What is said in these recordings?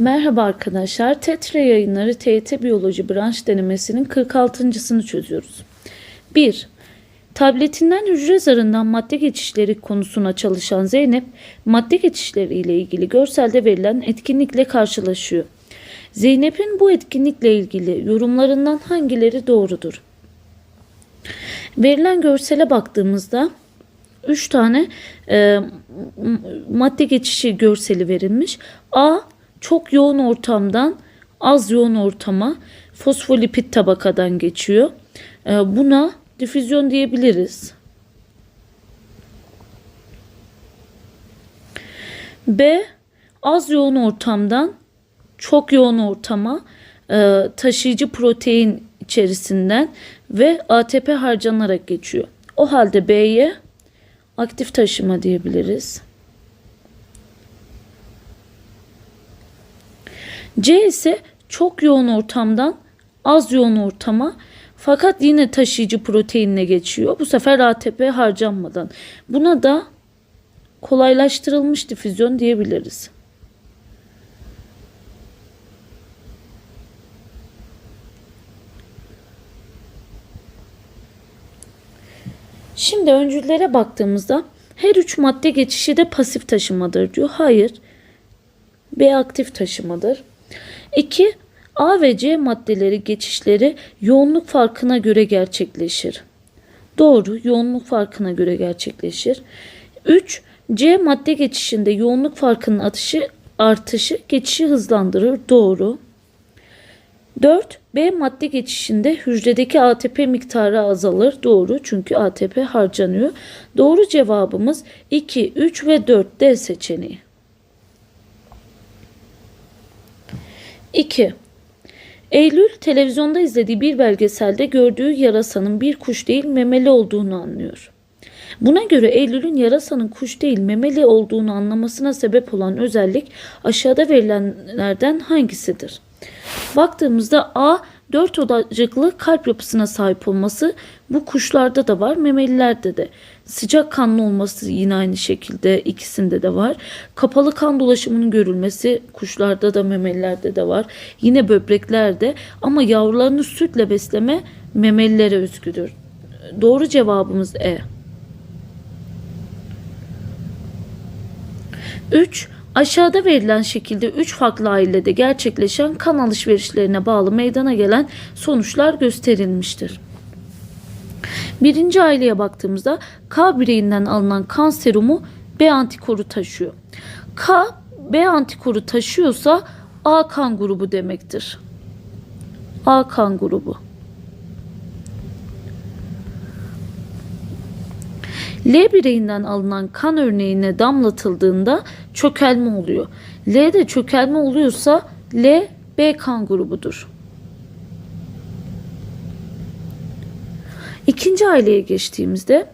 Merhaba arkadaşlar. Tetre yayınları TYT Biyoloji branş denemesinin 46.sını çözüyoruz. 1. Tabletinden hücre zarından madde geçişleri konusuna çalışan Zeynep, madde geçişleri ile ilgili görselde verilen etkinlikle karşılaşıyor. Zeynep'in bu etkinlikle ilgili yorumlarından hangileri doğrudur? Verilen görsele baktığımızda 3 tane e, madde geçişi görseli verilmiş. A çok yoğun ortamdan az yoğun ortama fosfolipid tabakadan geçiyor. E, buna difüzyon diyebiliriz. B az yoğun ortamdan çok yoğun ortama e, taşıyıcı protein içerisinden ve ATP harcanarak geçiyor. O halde B'ye aktif taşıma diyebiliriz. C ise çok yoğun ortamdan az yoğun ortama fakat yine taşıyıcı proteinle geçiyor. Bu sefer ATP harcanmadan. Buna da kolaylaştırılmış difüzyon diyebiliriz. Şimdi öncüllere baktığımızda her üç madde geçişi de pasif taşımadır diyor. Hayır. B aktif taşımadır. 2. A ve C maddeleri geçişleri yoğunluk farkına göre gerçekleşir. Doğru, yoğunluk farkına göre gerçekleşir. 3. C madde geçişinde yoğunluk farkının atışı artışı geçişi hızlandırır. Doğru. 4. B madde geçişinde hücredeki ATP miktarı azalır. Doğru çünkü ATP harcanıyor. Doğru cevabımız 2, 3 ve 4 D seçeneği. 2. Eylül televizyonda izlediği bir belgeselde gördüğü yarasanın bir kuş değil memeli olduğunu anlıyor. Buna göre Eylül'ün yarasanın kuş değil memeli olduğunu anlamasına sebep olan özellik aşağıda verilenlerden hangisidir? Baktığımızda A dört odacıklı kalp yapısına sahip olması bu kuşlarda da var, memelilerde de. Sıcak kanlı olması yine aynı şekilde ikisinde de var. Kapalı kan dolaşımının görülmesi kuşlarda da memelilerde de var. Yine böbreklerde ama yavrularını sütle besleme memelilere özgüdür. Doğru cevabımız E. 3. Aşağıda verilen şekilde 3 farklı ailede gerçekleşen kan alışverişlerine bağlı meydana gelen sonuçlar gösterilmiştir. Birinci aileye baktığımızda K bireyinden alınan kan serumu B antikoru taşıyor. K B antikoru taşıyorsa A kan grubu demektir. A kan grubu. L bireyinden alınan kan örneğine damlatıldığında çökelme oluyor. L'de çökelme oluyorsa L B kan grubudur. İkinci aileye geçtiğimizde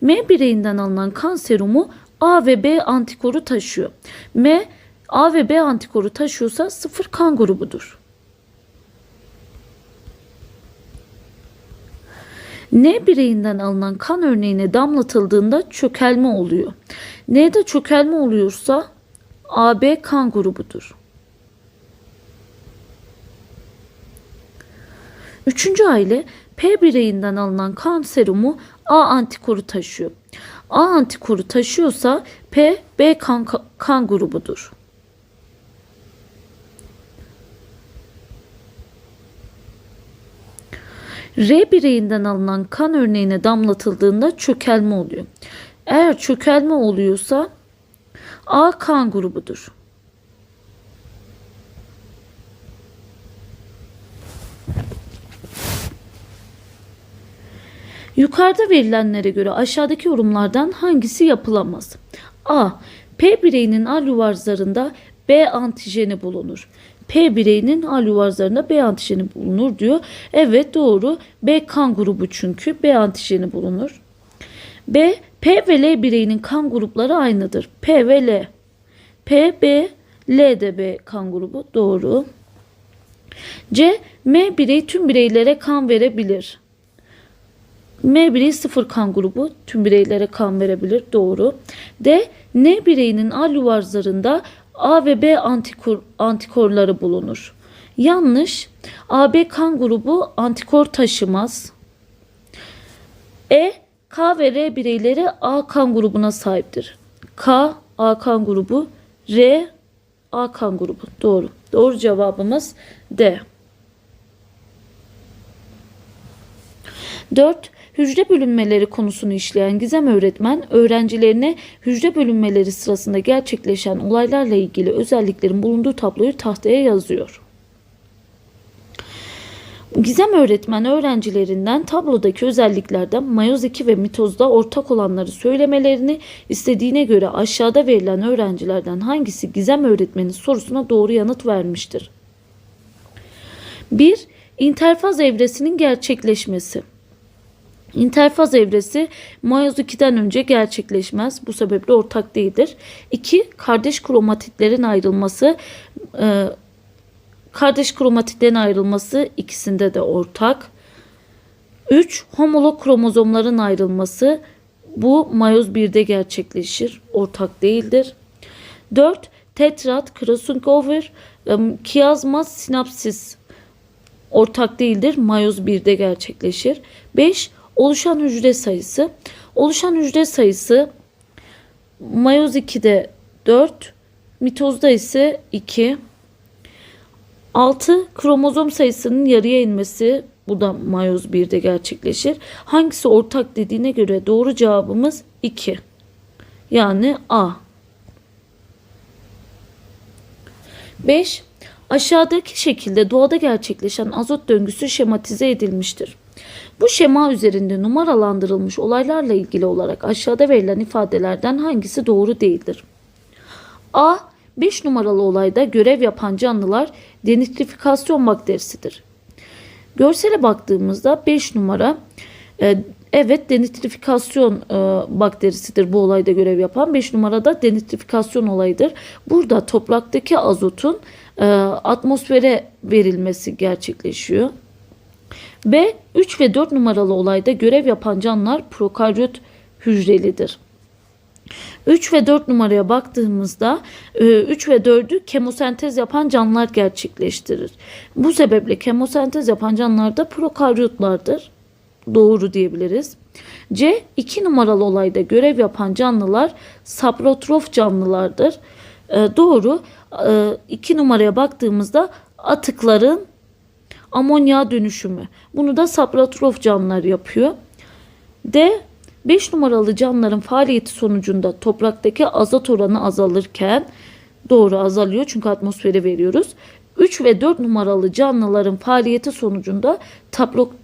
M bireyinden alınan kan serumu A ve B antikoru taşıyor. M A ve B antikoru taşıyorsa sıfır kan grubudur. N bireyinden alınan kan örneğine damlatıldığında çökelme oluyor. N'de çökelme oluyorsa AB kan grubudur. Üçüncü aile P bireyinden alınan kan serumu A antikoru taşıyor. A antikoru taşıyorsa P B kan, kan grubudur. R bireyinden alınan kan örneğine damlatıldığında çökelme oluyor. Eğer çökelme oluyorsa A kan grubudur. Yukarıda verilenlere göre aşağıdaki yorumlardan hangisi yapılamaz? A. P bireyinin alüvar zarında B antijeni bulunur. P bireyinin alüvar zarında B antijeni bulunur diyor. Evet doğru. B kan grubu çünkü B antijeni bulunur. B. P ve L bireyinin kan grupları aynıdır. P ve L. P, B, L de B kan grubu. Doğru. C. M birey tüm bireylere kan verebilir. M bireyi sıfır kan grubu tüm bireylere kan verebilir. Doğru. D. N bireyinin alüvar zarında A ve B antikor, antikorları bulunur. Yanlış. AB kan grubu antikor taşımaz. E, K ve R bireyleri A kan grubuna sahiptir. K, A kan grubu, R, A kan grubu. Doğru. Doğru cevabımız D. 4. Hücre bölünmeleri konusunu işleyen Gizem öğretmen öğrencilerine hücre bölünmeleri sırasında gerçekleşen olaylarla ilgili özelliklerin bulunduğu tabloyu tahtaya yazıyor. Gizem öğretmen öğrencilerinden tablodaki özelliklerden mayoz 2 ve mitozda ortak olanları söylemelerini istediğine göre aşağıda verilen öğrencilerden hangisi Gizem öğretmenin sorusuna doğru yanıt vermiştir? 1. İnterfaz evresinin gerçekleşmesi. İnterfaz evresi mayoz 2'den önce gerçekleşmez. Bu sebeple ortak değildir. 2. Kardeş kromatitlerin ayrılması. e, kardeş kromatitlerin ayrılması ikisinde de ortak. 3. Homolog kromozomların ayrılması. Bu mayoz 1'de gerçekleşir. Ortak değildir. 4. Tetrat, crossover, em, kiyazma, sinapsis ortak değildir. Mayoz 1'de gerçekleşir. 5. Oluşan hücre sayısı. Oluşan hücre sayısı mayoz 2'de 4, mitozda ise 2. 6. Kromozom sayısının yarıya inmesi. Bu da mayoz 1'de gerçekleşir. Hangisi ortak dediğine göre doğru cevabımız 2. Yani A. 5. Aşağıdaki şekilde doğada gerçekleşen azot döngüsü şematize edilmiştir. Bu şema üzerinde numaralandırılmış olaylarla ilgili olarak aşağıda verilen ifadelerden hangisi doğru değildir? A. 5 numaralı olayda görev yapan canlılar denitrifikasyon bakterisidir. Görsele baktığımızda 5 numara e, evet denitrifikasyon e, bakterisidir bu olayda görev yapan. 5 numarada denitrifikasyon olayıdır. Burada topraktaki azotun e, atmosfere verilmesi gerçekleşiyor. B 3 ve 4 numaralı olayda görev yapan canlılar prokaryot hücrelidir. 3 ve 4 numaraya baktığımızda 3 ve 4'ü kemosentez yapan canlılar gerçekleştirir. Bu sebeple kemosentez yapan canlılar da prokaryotlardır. Doğru diyebiliriz. C 2 numaralı olayda görev yapan canlılar saprotrof canlılardır. E, Doğru. 2 numaraya baktığımızda atıkların amonya dönüşümü. Bunu da saprotrof canlılar yapıyor. D 5 numaralı canlıların faaliyeti sonucunda topraktaki azot oranı azalırken doğru azalıyor çünkü atmosfere veriyoruz. 3 ve 4 numaralı canlıların faaliyeti sonucunda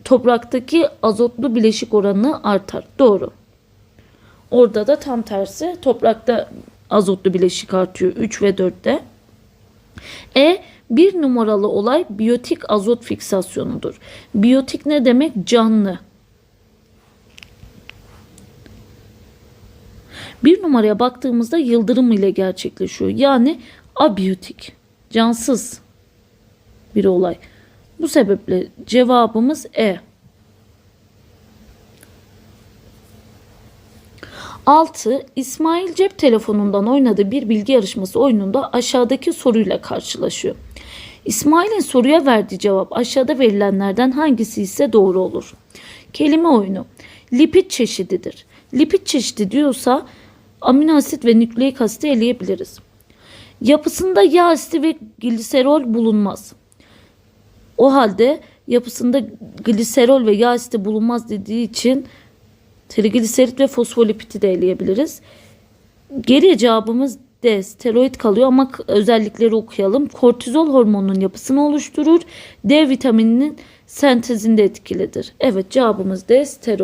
topraktaki azotlu bileşik oranı artar. Doğru. Orada da tam tersi toprakta azotlu bileşik artıyor 3 ve 4'te. E bir numaralı olay biyotik azot fiksasyonudur. Biyotik ne demek? Canlı. Bir numaraya baktığımızda yıldırım ile gerçekleşiyor. Yani abiyotik, cansız bir olay. Bu sebeple cevabımız E. 6. İsmail cep telefonundan oynadığı bir bilgi yarışması oyununda aşağıdaki soruyla karşılaşıyor. İsmail'in soruya verdiği cevap aşağıda verilenlerden hangisi ise doğru olur. Kelime oyunu. Lipid çeşididir. Lipid çeşidi diyorsa amino asit ve nükleik asiti eleyebiliriz. Yapısında yağ asiti ve gliserol bulunmaz. O halde yapısında gliserol ve yağ asiti bulunmaz dediği için trigliserit ve fosfolipidi de eleyebiliriz. Geriye cevabımız D. Steroid kalıyor ama özellikleri okuyalım. Kortizol hormonunun yapısını oluşturur. D vitamininin sentezinde etkilidir. Evet cevabımız D. Steroid.